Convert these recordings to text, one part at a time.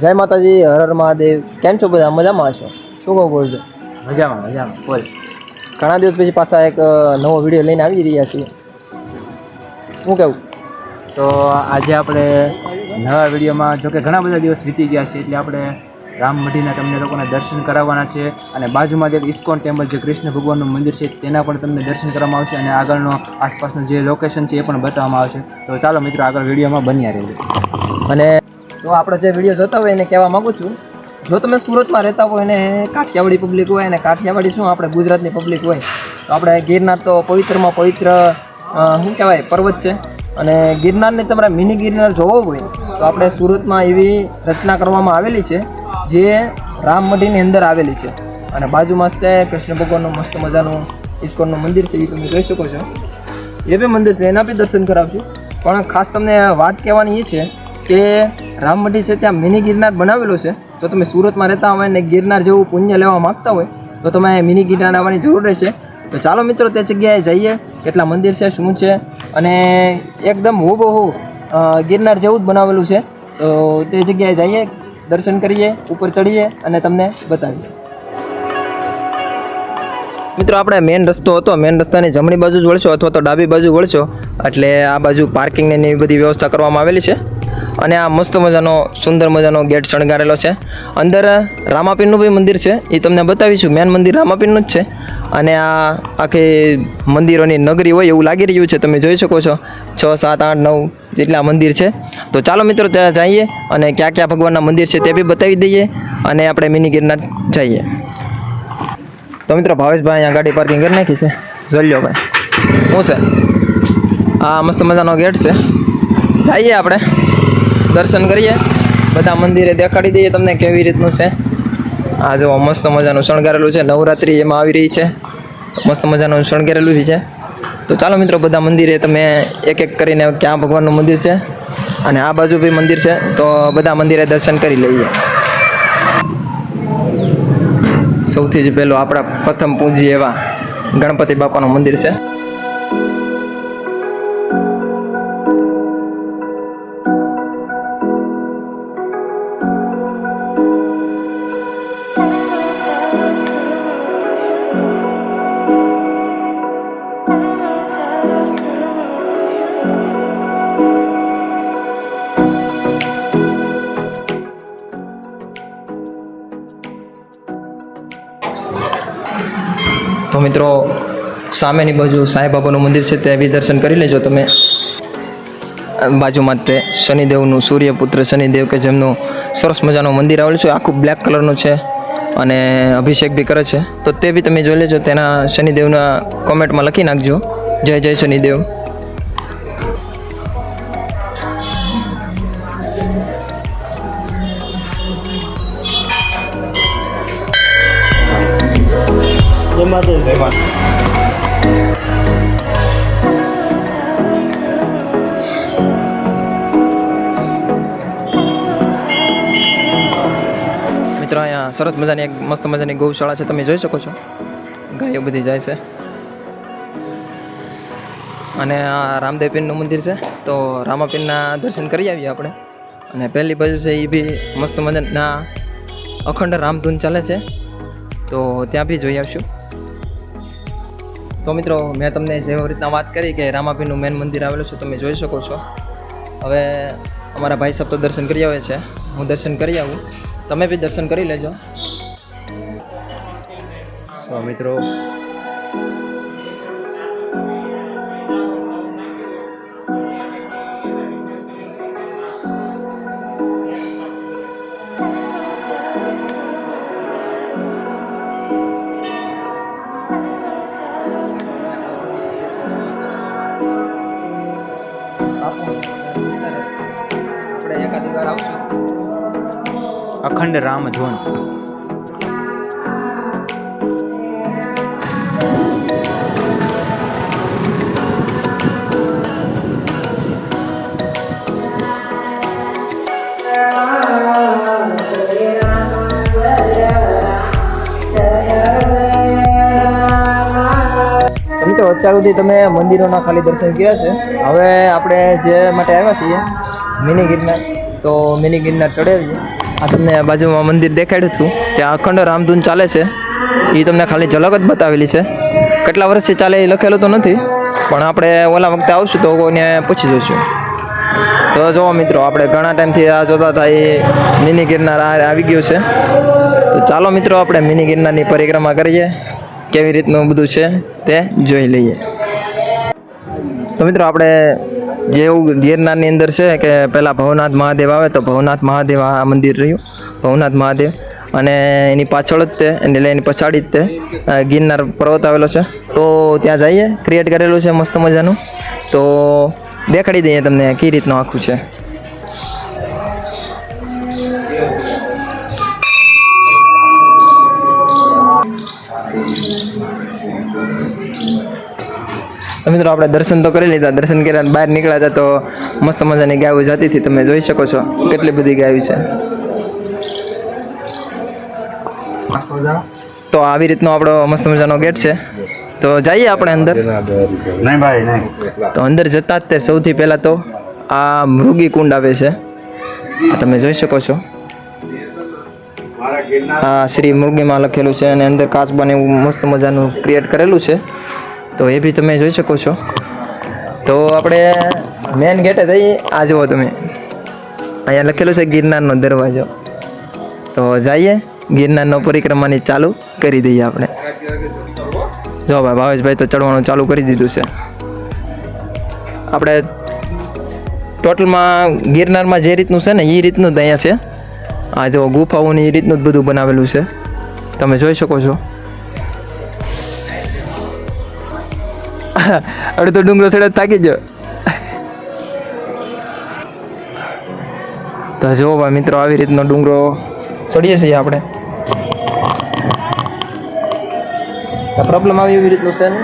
જય માતાજી હર હર મહાદેવ. કેમ છો બધા? મજામાં છો? શું કહું બોલજો? મજામાં મજામાં. બોલ. ઘણા દિવસ પછી પાછા એક નવો વીડિયો લઈને આવી રહ્યા છીએ. શું કહેવું તો આજે આપણે નવા વિડીયોમાં જોકે ઘણા બધા દિવસ વીતી ગયા છે એટલે આપણે રામ મઢીના તમને લોકોને દર્શન કરાવવાના છે અને બાજુમાં જે ઇસ્કોન ટેમ્પલ જે કૃષ્ણ ભગવાનનું મંદિર છે તેના પણ તમને દર્શન કરવામાં આવશે અને આગળનો આસપાસનું જે લોકેશન છે એ પણ બતાવવામાં આવશે. તો ચાલો મિત્રો આગળ વિડીયોમાં બન્યા રહેજો અને જો આપણે જે વીડિયો જોતા હોય એને કહેવા માગું છું. જો તમે સુરતમાં રહેતા હોય અને કાઠિયાવાડી પબ્લિક હોય અને કાઠિયાવાડી શું આપણે ગુજરાતની પબ્લિક હોય? તો આપણે ગિરનાર તો પવિત્રમાં પવિત્ર શું કહેવાય, પર્વત છે. અને ગિરનારને તમારે મિની ગિરનાર જોવો હોય, તો આપણે સુરતમાં એવી રચના કરવામાં આવેલી છે, જે રામ મઢીની અંદર આવેલી છે. અને બાજુમાં છે કૃષ્ણ ભગવાનનું મસ્ત મજાનું ઇસ્કોનનું મંદિર છે, એ તમે જોઈ શકો છો. એ બી મંદિર છે, એના બી દર્શન કરાવશું. પણ ખાસ તમને વાત કહેવાની એ છે કે રામમઢી છે ત્યાં મિની ગિરનાર બનાવેલો છે. તો તમે સુરતમાં રહેતા હોય ને ગિરનાર જેવું પુણ્ય લેવા માગતા હોય, તો તમે મિની ગિરનાર આવવાની જરૂર રહેશે. તો ચાલો મિત્રો, તે જગ્યાએ જઈએ. કેટલા મંદિર છે, શું છે? અને એકદમ હુબહુ ગિરનાર જેવું જ બનાવેલું છે. તો તે જગ્યાએ જઈએ, દર્શન કરીએ, ઉપર ચડીએ અને તમને બતાવીએ. મિત્રો, આપણે મેઇન રસ્તો હતો. મેઇન રસ્તાની જમણી બાજુ જ વળશો અથવા તો ડાબી બાજુ વળશો. એટલે આ બાજુ પાર્કિંગની એવી બધી વ્યવસ્થા કરવામાં આવેલી છે. અને આ મસ્ત મજાનો, સુંદર મજાનો ગેટ શણગારેલો છે. અંદર રામાપીરનું બી મંદિર છે, એ તમને બતાવીશું. મેન મંદિર રામાપીરનું જ છે. અને આ આખી મંદિરોની નગરી હોય એવું લાગી રહ્યું છે, તમે જોઈ શકો છો. છ, સાત, આઠ, નવ જેટલા મંદિર છે. તો ચાલો મિત્રો, ત્યાં જઈએ અને ક્યાં ક્યાં ભગવાનના મંદિર છે તે બી બતાવી દઈએ અને આપણે મિની ગિરનાર જઈએ. તો મિત્રો, ભાવેશભાઈ અહીંયા ગાડી પાર્કિંગ કરી નાખી છે. જોઈ લો ભાઈ. શું છે? આ મસ્ત મજાનો ગેટ છે. જઈએ આપણે. દર્શન કરીએ. બધા મંદિરે દેખાડી દઈએ તમને કેવી રીતનું છે. આ જો મસ્ત મજાનું શણગારેલું છે. નવરાત્રિ એમાં આવી રહી છે. મસ્ત મજાનું શણગારેલું બી છે. તો ચાલો મિત્રો, બધા મંદિરે તમે એક એક કરીને ક્યાં ભગવાનનું મંદિર છે અને આ બાજુ બી મંદિર છે. તો બધા મંદિરે દર્શન કરી લઈએ. સૌથી જ પહેલું આપણા પ્રથમ પૂજ્ય એવા ગણપતિ બાપાનું મંદિર છે. મિત્રો, સામેની બાજુ સાંઈબાબાનું મંદિર છે તે બી દર્શન કરી લેજો તમે. બાજુમાં તે શનિદેવનું સૂર્યપુત્ર, શનિદેવ કે જેમનું સરસ મજાનું મંદિર આવેલું છે આખું બ્લેક કલરનું છે અને અભિષેક બી કરે છે. તો તે બી તમે જોઈ લેજો, તેના શનિદેવના કોમેન્ટમાં લખી નાખજો. જય જય શનિદેવ. મિત્રો અહીંયા સરસ મજાની એક મસ્ત મજાની ગૌશાળા છે. તમે જોઈ શકો છો. ગાયો બધી જાય છે. અને આ રામદેવ પીરનું મંદિર છે. તો રામાપીરના દર્શન કરી આવીએ આપણે. અને પહેલી બાજુ છે એ બી મસ્ત મજાના અખંડ રામધૂન ચાલે છે. તો ત્યાં બી જોઈ આવશું. તો મિત્રો, મેં તમને જેવી રીતના વાત કરી કે રામાભીનું મેન મંદિર આવેલું છે, તમે જોઈ શકો છો. હવે અમારા ભાઈ સાહેબ તો દર્શન કરી આવે છે. હું દર્શન કરી આવું. તમે બી દર્શન કરી લેજો. મિત્રો અખંડ રામ ઝોન અત્યાર સુધી તમે મંદિરોના ખાલી દર્શન કર્યા છે. હવે આપણે જે માટે આવ્યા છીએ, મિની ગિરનાર. તો મિની ગિરનાર ચડાવીએ આ તમને આ બાજુમાં મંદિર દેખાડ્યું હતું. ત્યાં અખંડ રામધૂન ચાલે છે. એ તમને ખાલી ઝલક જ બતાવેલી છે. કેટલા વર્ષથી ચાલે એ લખેલું તો નથી. પણ આપણે ઓલા વખતે આવશું તો કોઈને પૂછી જોઈશું. તો જુઓ મિત્રો, આપણે ઘણા ટાઈમથી આ જોતા હતા એ મિની ગિરનાર આવી ગયું છે. તો ચાલો મિત્રો, આપણે મિની ગિરનારની પરિક્રમા કરીએ. કેવી રીતનું બધું છે તે જોઈ લઈએ. તો મિત્રો આપણે જેવું ગિરનારની અંદર છે કે પહેલાં ભવનાથ મહાદેવ આવે તો ભવનાથ મહાદેવ આ મંદિર રહ્યું. ભવનાથ મહાદેવ. અને એની પાછળ જ તે એટલે એની પછાડી જ તે ગિરનાર પર્વત આવેલો છે. તો ત્યાં જઈએ ક્રિએટ કરેલું છે મસ્ત મજાનું. તો દેખાડી દઈએ તમને કઈ રીતનું આખું છે. તો મિત્રો આપણે દર્શન તો કરી લીધા. દર્શન કર્યા બહાર નીકળ્યા હતા તો મસ્ત મજાની ગાયો જતી હતી તમે જોઈ શકો છો કેટલી બધી ગાયો છે. તો આવી રીતનો આપણો મસ્ત મજાનો ગેટ છે. તો જઈએ આપણે અંદર. નહીં ભાઈ નહીં તો અંદર જતા જ તે સૌથી પહેલાં તો આ મૃગી કુંડ આવે છે. તમે જોઈ શકો છો. આ શ્રી મૃગીમાં લખેલું છે અને અંદર કાચબાને એવું મસ્ત મજાનું ક્રિએટ કરેલું છે. તો એ બી તમે જોઈ શકો છો. તો આપણે મેન ગેટે જઈએ. આ જુઓ તમે. અહીંયા લખેલું છે ગિરનારનો દરવાજો. તો જઈએ. ગિરનારનો પરિક્રમાની ચાલુ કરી દઈએ આપણે. જો ભાઈ ભાવેશભાઈ તો ચડવાનું ચાલુ કરી દીધું છે. આપણે ટોટલમાં ગિરનારમાં જે રીતનું છે ને એ રીતનું જ અહીંયા છે. આ જો ગુફાઓની એ રીતનું જ બધું બનાવેલું છે. તમે જોઈ શકો છો. અડધો ડુંગરો સડે થાકી ગયો. તો જુઓ ભાઈ મિત્રો, આવી રીતનો ડુંગરો ચડીએ છીએ આપણે. પ્રોબ્લેમ આવી એવી રીતનું છે ને?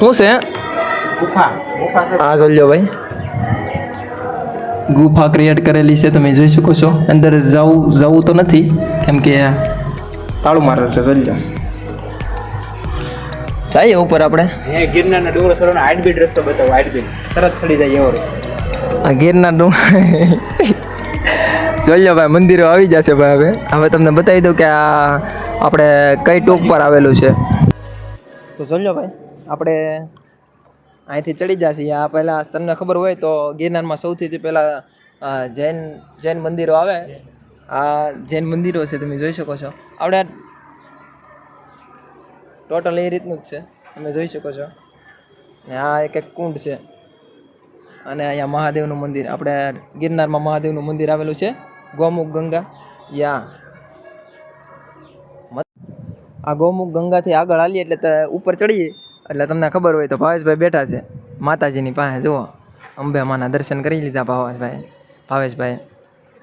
શું છે? હા જોઈ ભાઈ. ગુફા ક્રિએટ કરેલી છે, તમે જોઈ શકો છો. અંદર જવું જવું તો નથી, કેમ કે તાળું મારે છે લો જઈએ ઉપર આપણે. હે ગિરનારના ડુંગર સરોનો હાઇટબીટ રસ્તો બતાવો હાઇટબીટ તરત ચડી જાય એવો આ ગિરનાર ડુંગર જોઈ ભાઈ મંદિરો આવી જશે ભાઈ હવે. હવે તમને બતાવી દઉં કે આ આપણે કઈ ટોક પર આવેલું છે. તો જોઈ ભાઈ આપણે અહીંથી ચડી જશે. આ પહેલાં તમને ખબર હોય તો ગિરનારમાં સૌથી પહેલાં જૈન જૈન મંદિરો આવે આ જૈન મંદિરો છે તમે જોઈ શકો છો. આપણે ટોટલ એ રીતનું જ છે. તમે જોઈ શકો છો. ને આ એક એક કુંડ છે. અને અહીંયા મહાદેવનું મંદિર. આપણે ગિરનારમાં મહાદેવનું મંદિર આવેલું છે. ગૌમુખ ગંગા યા. આ ગૌમુખ ગંગાથી આગળ હાલીએ એટલે ઉપર ચડીએ. એટલે તમને ખબર હોય તો ભાવેશભાઈ બેઠા છે. માતાજીની પાસે, જુઓ. અંબે માના દર્શન કરી લીધા ભાવેશભાઈ. ભાવેશભાઈ,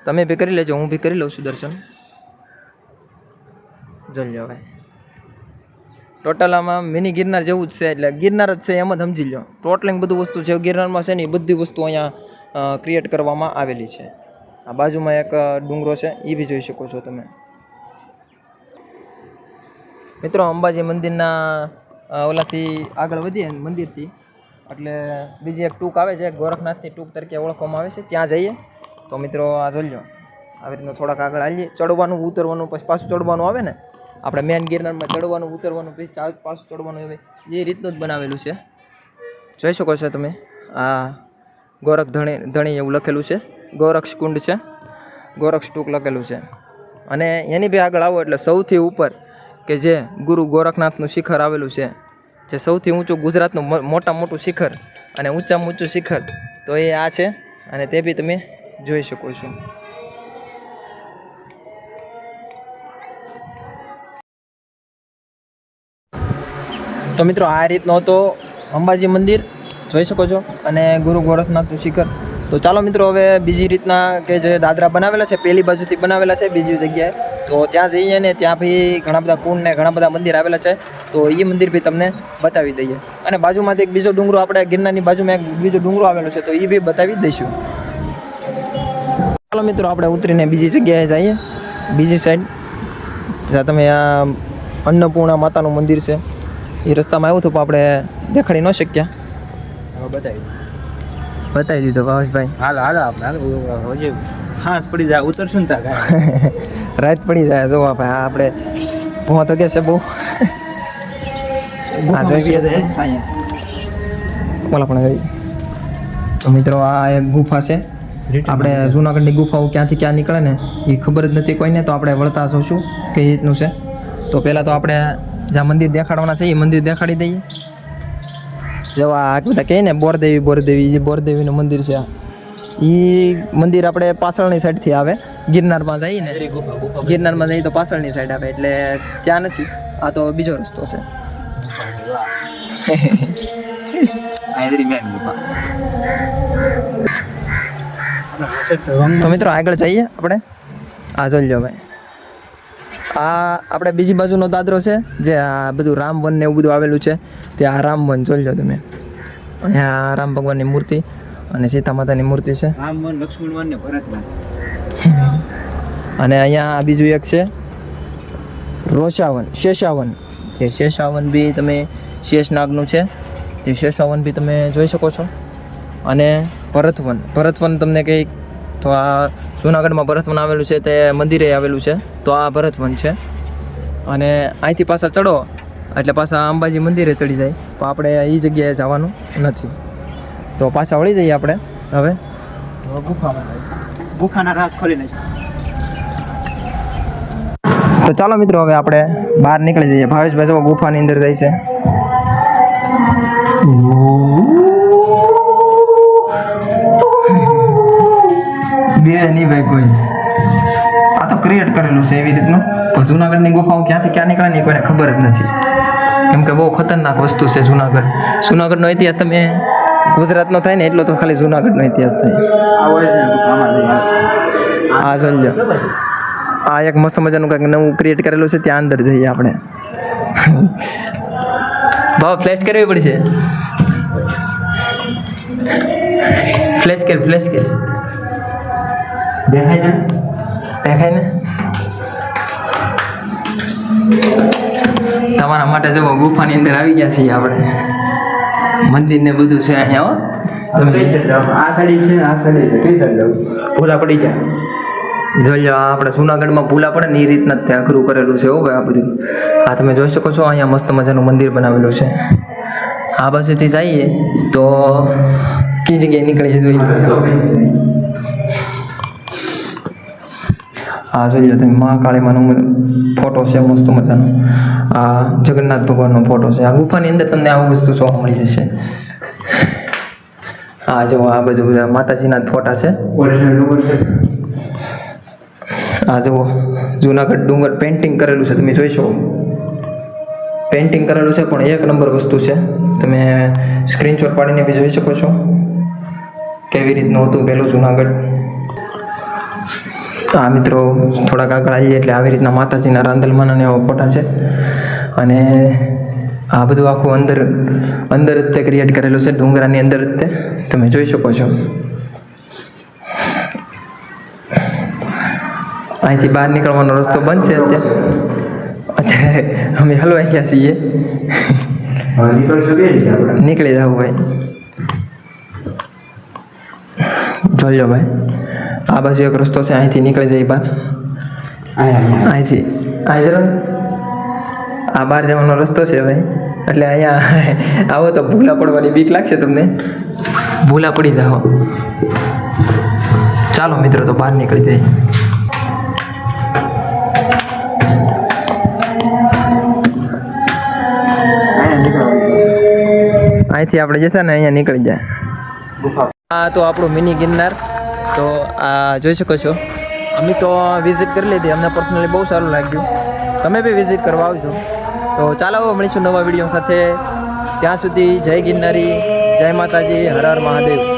તમે બી કરી લેજો, હું બી કરી લઉં છું દર્શન. જોઈ ભાઈ ટોટલ આમાં મિની ગિરનાર જેવું જ છે, એટલે ગિરનાર જ છે એમ જ સમજી લો ટોટલિંગ બધું વસ્તુ છે, ગિરનારમાં છે ને એ બધી વસ્તુ અહીંયા ક્રિએટ કરવામાં આવેલી છે. આ બાજુમાં એક ડુંગરો છે એ બી જોઈ શકો છો તમે. મિત્રો, અંબાજી મંદિરના ઓલાથી આગળ વધીએ મંદિરથી. એટલે બીજી એક ટૂંક આવે છે ગોરખનાથની ટૂંક તરીકે ઓળખવામાં આવે છે, ત્યાં જઈએ. તો મિત્રો, આ જોઈ લો આવી રીતના થોડાક આગળ હાલીએ. ચડવાનું, ઉતરવાનું, પછી પાછું ચડવાનું આવે ને આપણે મેન ગિરનારમાં ચડવાનું, ઉતરવાનું, પછી ચાર પાછું ચડવાનું એ રીતનું જ બનાવેલું છે. જોઈ શકો છો તમે, આ ગોરખ ધણી ધણી એવું લખેલું છે. ગોરક્ષ કુંડ છે. ગોરક્ષ ટૂંક લખેલું છે. અને એની બી આગળ આવો એટલે સૌથી ઉપર કે જે ગુરુ ગોરખનાથનું શિખર આવેલું છે, જે સૌથી ઊંચું ગુજરાતનું મોટા મોટું શિખર અને ઊંચામાં ઊંચું શિખર, તો એ આ છે અને તે બી તમે જોઈ શકો છો. તો મિત્રો આ રીતનો હતો અંબાજી મંદિર. જોઈ શકો છો. અને ગુરુ ગોરખનાથનું શિખર. તો ચાલો મિત્રો હવે બીજી રીતના કે જે દાદરા બનાવેલા છે, પેલી બાજુથી બનાવેલા છે, બીજી જગ્યાએ. તો ત્યાં જઈએ ને ત્યાં બી ઘણા બધા કુંડ ને ઘણા બધા મંદિર આવેલા છે. તો એ મંદિર બી તમને બતાવી દઈએ. અને બાજુમાંથી એક બીજો ડુંગરો આપણે ગિરનારની બાજુમાં એક બીજો ડુંગરો આવેલો છે, તો એ બી બતાવી દઈશું. ચાલો મિત્રો આપણે ઉતરીને બીજી જગ્યાએ જઈએ. બીજી સાઈડ જ્યાં તમે આ અન્નપૂર્ણા માતાનું મંદિર છે. એ રસ્તામાં આવ્યું હતું પણ આપણે દેખાડી ન શક્યા. બતાવી બતાવી દીધો ભાવેશભાઈ હાલો હાલો આપણે હાલો હજી હા પડી જાય ઉતરશું ને ત્યાં રાત પડી જાય જો ભાઈ આ આપણે ભૂવા તો કે છે બહુ. હા જોઈ ગયા. બોલા પણ તો મિત્રો આ એક ગુફા છે. આપણે જુનાગઢની ગુફાઓ ક્યાંથી ક્યાં નીકળે ને એ ખબર જ નથી કોઈને તો આપણે વળતા જોશું કઈ રીતનું છે. તો પહેલાં તો આપણે જ્યાં મંદિર દેખાડવાના છે એ મંદિર દેખાડી દઈએ. જો આ બધા કહે ને બોરદેવી બોરદેવી જે બોરદેવીનું મંદિર છે એ મંદિર આપણે પાછળની સાઈડથી આવે. ગિરનારમાં જઈએ ને ગિરનારમાં જઈએ તો પાછળની સાઈડ આવે એટલે ત્યાં નથી. આ તો બીજો રસ્તો છે. તો મિત્રો આગળ જઈએ આપણે. આ જોઈ લો ભાઈ. આ આપણે બીજી બાજુનો દાદરો છે જે આ બધું રામવન ને એવું બધું આવેલું છે તે આ રામવન જોઈ લો તમે. અહીંયા રામ ભગવાનની મૂર્તિ અને સીતા માતાની મૂર્તિ છે. રામવન લક્ષ્મણવન ને ભરતવન અને અહીંયા આ બીજું એક છે રોષાવન શેષાવન. એ શેષાવન બી તમે શેષનાગનું છે તે શેષાવન બી તમે જોઈ શકો છો. અને ભરતવન ભરતવન તમને કંઈક તો આ જુનાગઢમાં ભરતવન આવેલું છે તે મંદિરે આવેલું છે. તો આ ભરતવન છે. અને અહીંથી પાછા ચડો એટલે પાછા અંબાજી મંદિરે ચડી જાય. તો આપણે એ જગ્યાએ જવાનું નથી. તો પાછા વળી જઈએ આપણે હવે. ગુફામાં ગુફાના ખોલી નાખ તો ચાલો મિત્રો હવે આપણે બહાર નીકળી જઈએ. ભાવેશભાઈ તો ગુફાની અંદર જાય છે. બે નહીં ભાઈ કોઈ આ તો ક્રિએટ કરેલું છે એવી રીતનું. પણ જુનાગઢની ગુફાઓ ક્યાંથી ક્યાં નીકળે ને કોઈને ખબર જ નથી. કેમ કે બહુ ખતરનાક વસ્તુ છે જુનાગઢ. જુનાગઢનો ઇતિહાસ તમે ગુજરાતનો થાય ને એટલો તો ખાલી જુનાગઢનો ઇતિહાસ થાય. આ સમજો આ આ એક મસ્ત મજાનું કંઈક નવું ક્રિએટ કરેલું છે ત્યાં અંદર જઈએ આપણે. ભાવ ફ્લેશ કરવી પડશે? ફ્લેશ કર ફ્લેશ કર. દેખાય না? દેખાય ને તમારા માટે જો ગુફાની અંદર આવી ગયા છીએ આપણે. મંદિર ને બધું છે અહીંયા હો. તમે કઈ સાઈડ જાવ આ સાઈડ છે આ સાઈડ છે. કઈ સાઈડ જાવ પૂરા પડી જાય જોઈ આ આપણે જુનાગઢમાં ભૂલા પડે ને એ રીતના ત્યાં અઘરું કરેલું છે હો ભાઈ આ બધું. આ તમે જોઈ શકો છો અહીંયા મસ્ત મજાનું મંદિર બનાવેલું છે. આ બાજુથી જઈએ તો કઈ જગ્યાએ નીકળી છે આ જોઈ લો તમે મહાકાળીમાનો ફોટો છે મસ્ત મજાનો. આ જગન્નાથ ભગવાનનો ફોટો છે. આ ગુફાની અંદર તમને આવું વસ્તુ જોવા મળી જશે. આ જો આ બધું બધા માતાજીના ફોટા છે. છે. આ જુઓ જુનાગઢ ડુંગર પેઇન્ટિંગ કરેલું છે તમે જોઈ શકો. પેઇન્ટિંગ કરેલું છે પણ એક નંબર વસ્તુ છે. તમે સ્ક્રીનશોટ પાડીને બી જોઈ શકો છો. કેવી રીતનું હતું પહેલું જુનાગઢ? આ મિત્રો થોડાક આગળ આવીએ એટલે આવી રીતના માતાજીના રાંદલમાન અને એવા ફોટા છે. અને આ બધું આખું અંદર અંદર જ તે ક્રિએટ કરેલું છે ડુંગરાની અંદર જ તે. તમે જોઈ શકો છો. અહીંથી બહાર નીકળવાનો રસ્તો બંધ છે અત્યારે. અચ્છા અમે હલવાઈ ગયા છીએ. નીકળી જાવ ભાઈ. જોઈ ભાઈ. આ બાજુ એક રસ્તો છે અહીંથી નીકળી જાય બહાર અહીંથી. અહીં આ બહાર જવાનો રસ્તો છે ભાઈ એટલે અહીંયા આવો તો ભૂલા પડવાની બીક લાગશે તમને. ભૂલા પડી જાઓ. ચાલો મિત્રો તો બહાર નીકળી જાય. અહીંથી આપણે જતા ને અહીંયા નીકળી જાય. હા આ તો આપણું મિની ગિરનાર. તો, આ, જોઈ શકો છો. અમે તો વિઝિટ કરી લીધી. અમને પર્સનલી બહુ સારું લાગ્યું. તમે બી વિઝિટ કરવા આવજો. તો ચાલો મળીશું નવા વીડિયો સાથે. ત્યાં સુધી જય ગિરનારી, જય માતાજી, હર હર મહાદેવ.